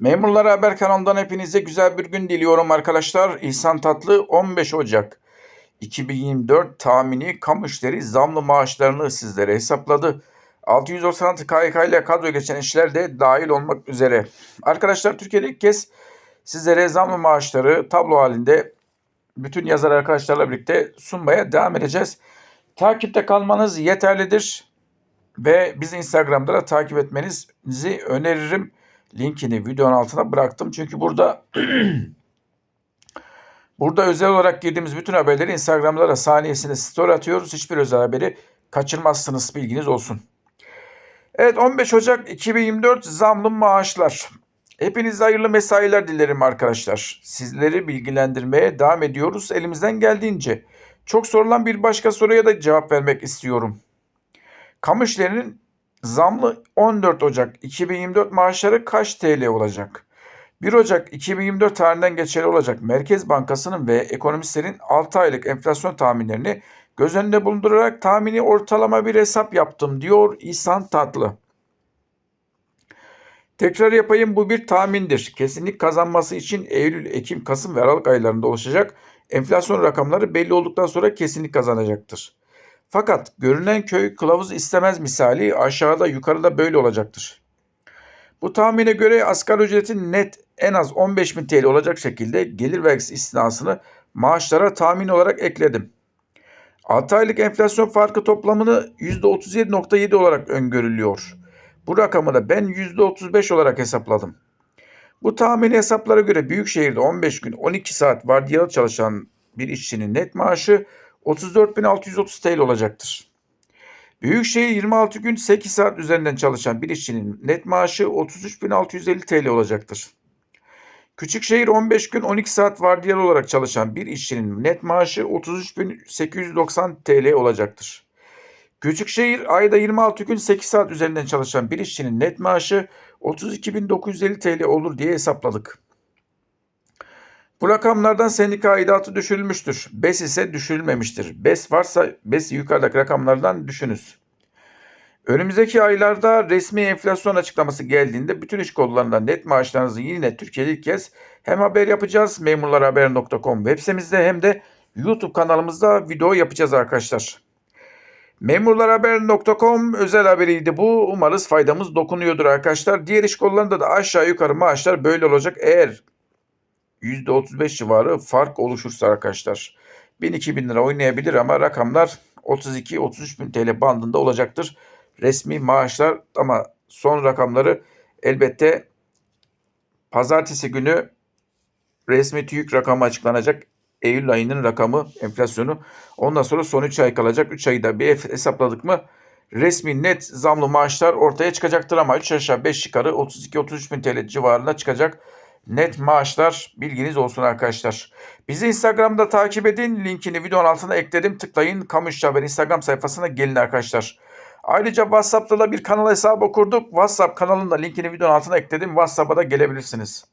Memurlar Haber kanalından hepinize güzel bir gün diliyorum arkadaşlar. İhsan Tatlı 15 Ocak 2024 tahmini kamu işleri zamlı maaşlarını sizlere hesapladı. 696 KYK ile kadro geçen işler de dahil olmak üzere. Arkadaşlar Türkiye'de ilk kez sizlere zamlı maaşları tablo halinde bütün yazar arkadaşlarla birlikte sunmaya devam edeceğiz. Takipte kalmanız yeterlidir ve bizi Instagram'da da takip etmenizi öneririm. Linkini videonun altına bıraktım. Çünkü burada burada özel olarak girdiğimiz bütün haberleri Instagram'da da saniyesinde story atıyoruz. Hiçbir özel haberi kaçırmazsınız bilginiz olsun. Evet 15 Ocak 2024 zamlı maaşlar. Hepinize hayırlı mesailer dilerim arkadaşlar. Sizleri bilgilendirmeye devam ediyoruz elimizden geldiğince. Çok sorulan bir başka soruya da cevap vermek istiyorum. Kamu işlerinin zamlı 14 Ocak 2024 maaşları kaç TL olacak? 1 Ocak 2024 tarihinden geçerli olacak Merkez Bankası'nın ve ekonomistlerin 6 aylık enflasyon tahminlerini göz önünde bulundurarak tahmini ortalama bir hesap yaptım diyor İhsan Tatlı. Tekrar yapayım bu bir tahmindir. Kesinlik kazanması için Eylül, Ekim, Kasım ve Aralık aylarında oluşacak enflasyon rakamları belli olduktan sonra kesinlik kazanacaktır. Fakat görünen köy kılavuz istemez misali aşağıda yukarıda böyle olacaktır. Bu tahmine göre asgari ücretin net en az 15.000 TL olacak şekilde gelir vergisi istinasını maaşlara tahmin olarak ekledim. 6 aylık enflasyon farkı toplamını %37.7 olarak öngörülüyor. Bu rakamı da ben %35 olarak hesapladım. Bu tahmini hesaplara göre Büyükşehir'de 15 gün 12 saat vardiyalı çalışan bir işçinin net maaşı 34.630 TL olacaktır. Büyükşehir 26 gün 8 saat üzerinden çalışan bir işçinin net maaşı 33.650 TL olacaktır. Küçükşehir 15 gün 12 saat vardiyalı olarak çalışan bir işçinin net maaşı 33.890 TL olacaktır. Küçükşehir ayda 26 gün 8 saat üzerinden çalışan bir işçinin net maaşı 32.950 TL olur diye hesapladık. Bu rakamlardan sendika aidatı düşürülmüştür. BES ise düşürülmemiştir. BES varsa BES'i yukarıdaki rakamlardan düşünüz. Önümüzdeki aylarda resmi enflasyon açıklaması geldiğinde bütün iş kollarında net maaşlarınızı yine Türkiye'de ilk kez hem haber yapacağız memurlarhaber.com web sitemizde hem de YouTube kanalımızda video yapacağız arkadaşlar. Memurlarhaber.com özel haberiydi bu. Umarız faydamız dokunuyordur arkadaşlar. Diğer iş kollarında da aşağı yukarı maaşlar böyle olacak. Eğer %35 civarı fark oluşursa arkadaşlar 1000-2000 lira oynayabilir ama rakamlar 32-33 bin TL bandında olacaktır. Resmi maaşlar ama son rakamları elbette pazartesi günü resmi TÜİK rakamı açıklanacak. Eylül ayının rakamı enflasyonu. Ondan sonra son 3 ay kalacak. 3 ayı da bir hesapladık mı resmi net zamlı maaşlar ortaya çıkacaktır ama 3 aşağı 5 yukarı 32-33 bin TL civarında çıkacak net maaşlar bilginiz olsun arkadaşlar. Bizi Instagram'da takip edin. Linkini videonun altına ekledim. Tıklayın. Kamu İşçi Haber Instagram sayfasına gelin arkadaşlar. Ayrıca WhatsApp'ta da bir kanal hesabı kurduk. WhatsApp kanalında linkini videonun altına ekledim. WhatsApp'a da gelebilirsiniz.